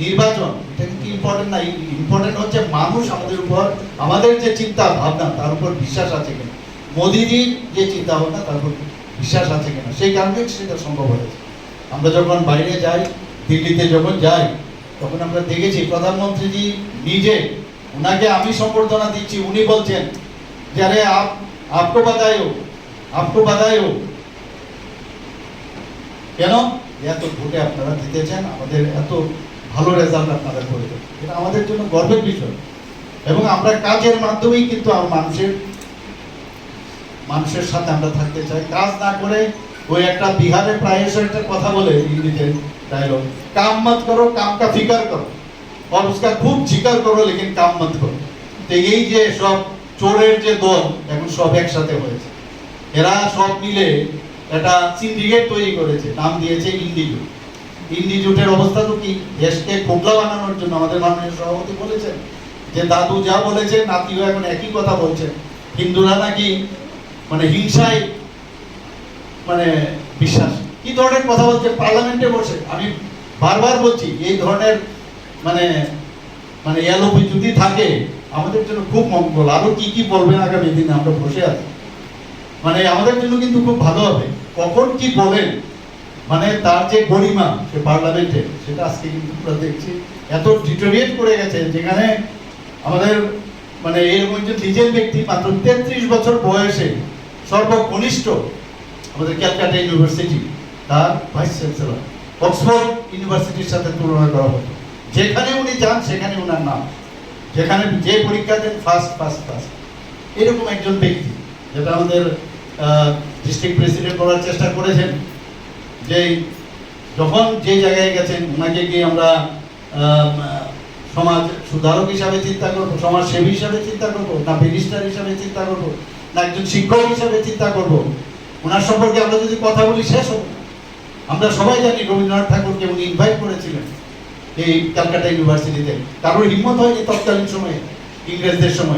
নির্বাচন ইম্পর্টেন্ট না ইম্পর্টেন্ট হচ্ছে মানুষ আমাদের উপর, আমাদের যে চিন্তা ভাবনা, তার উপর বিশ্বাস আছে কিনা। মোদিজির যে চিন্তা ভাবনা, তার উপর বিশ্বাস আছে কিনা। সেই কারণে সেটা সম্ভব হয়েছে। আমরা যখন বাইরে যাই, দিল্লিতে যখন যাই, তখন আমরা দেখেছি প্রধানমন্ত্রীজি নিজে, ওনাকে আমি সম্বর্ধনা দিচ্ছি, উনি বলছেন যে, আরে আপ, আপকো বাদায়ো আপকো বাদায়ো কেন? এত ভোটে আপনারা জিতেছেন, আমাদের এত ভালো রেজাল্ট আপনারা করেছেন এটা আমাদের জন্য গর্বের বিষয় এবং আমরা কাজের মাধ্যমেই কিন্তু আমার মানুষের মানুষের সাথে আমরা থাকতে চাই কাজ না করে ওই একটা বিহারে প্রায়শই একটা কথা বলে হিন্দিতে ডায়লগ কাম মত করো কাম কা ফিকার করো और उसका खूब जिक्र करो लेकिन काम मत करो তো এই যে সব চোরের যে দল এখন সব একসাথে হয়েছে এরা সব মিলে একটা সিন্ডিকেট তৈরি করেছে নাম দিয়েছে ইন্ডিজুট ইন্ডিজুটের অবস্থা তো কি? দেশকে খোকলা বানানোর জন্য আমাদের মাননীয় সভাপতি বলেছেন। যে দাদু যা বলেছে নাতিও এখন একই কথা বলছেন। হিন্দুরা নাকি মানে হিংসায় মানে বিশ্বাস। কি ধরনের কথা বলছে পার্লামেন্টে বসে। আমি বারবার বলছি, এই ধরনের মানে মানে এলোপি যদি থাকে, আমাদের জন্য খুব মঙ্গল। আরও কি কি বলবেন আগামী দিনে? আমরা বসে আছি। মানে আমাদের জন্য কিন্তু খুব ভালো হবে। কখন কি বলেন মানে তার যে গরিমা সে পার্লামেন্টে, সেটা আজকে কিন্তু আমরা দেখছি। এত ডিটোরিয়েট করে গেছে, যেখানে আমাদের মানে এরকম একজন নিজের ব্যক্তি মাত্র তেত্রিশ বছর বয়সে সর্বকনিষ্ঠ আমাদের ক্যালকাটা ইউনিভার্সিটি, তার ভাইস চ্যান্সেলর, অক্সফোর্ড ইউনিভার্সিটির সাথে তুলনা করা হতো যেখানে উনি যান, সেখানে ওনার নাম। যেখানে যে পরীক্ষা দেন ফার্স্ট ফার্স্ট ফার্স্ট এরকম একজন ব্যক্তি, যেটা আমাদের ডিস্ট্রিক্ট প্রেসিডেন্ট করার চেষ্টা করেছেন। যে যখন যে জায়গায় গেছেন, ওনাকে কি আমরা সমাজ সুধারক হিসাবে চিন্তা করব সমাজ সেবী হিসাবে চিন্তা করব, না ব্যারিস্টার হিসাবে চিন্তা করব, না একজন শিক্ষক হিসাবে চিন্তা করব, ওনার সম্পর্কে আমরা যদি কথা বলি, শেষ হবে আমরা সবাই জানি রবীন্দ্রনাথ ঠাকুরকে উনি ইনভাইট করেছিলেন এই ক্যালকাটা ইউনিভার্সিটিতে। কারোর হিম্মত হয়নি তৎকালীন সময়ে, ইংরেজদের সময়।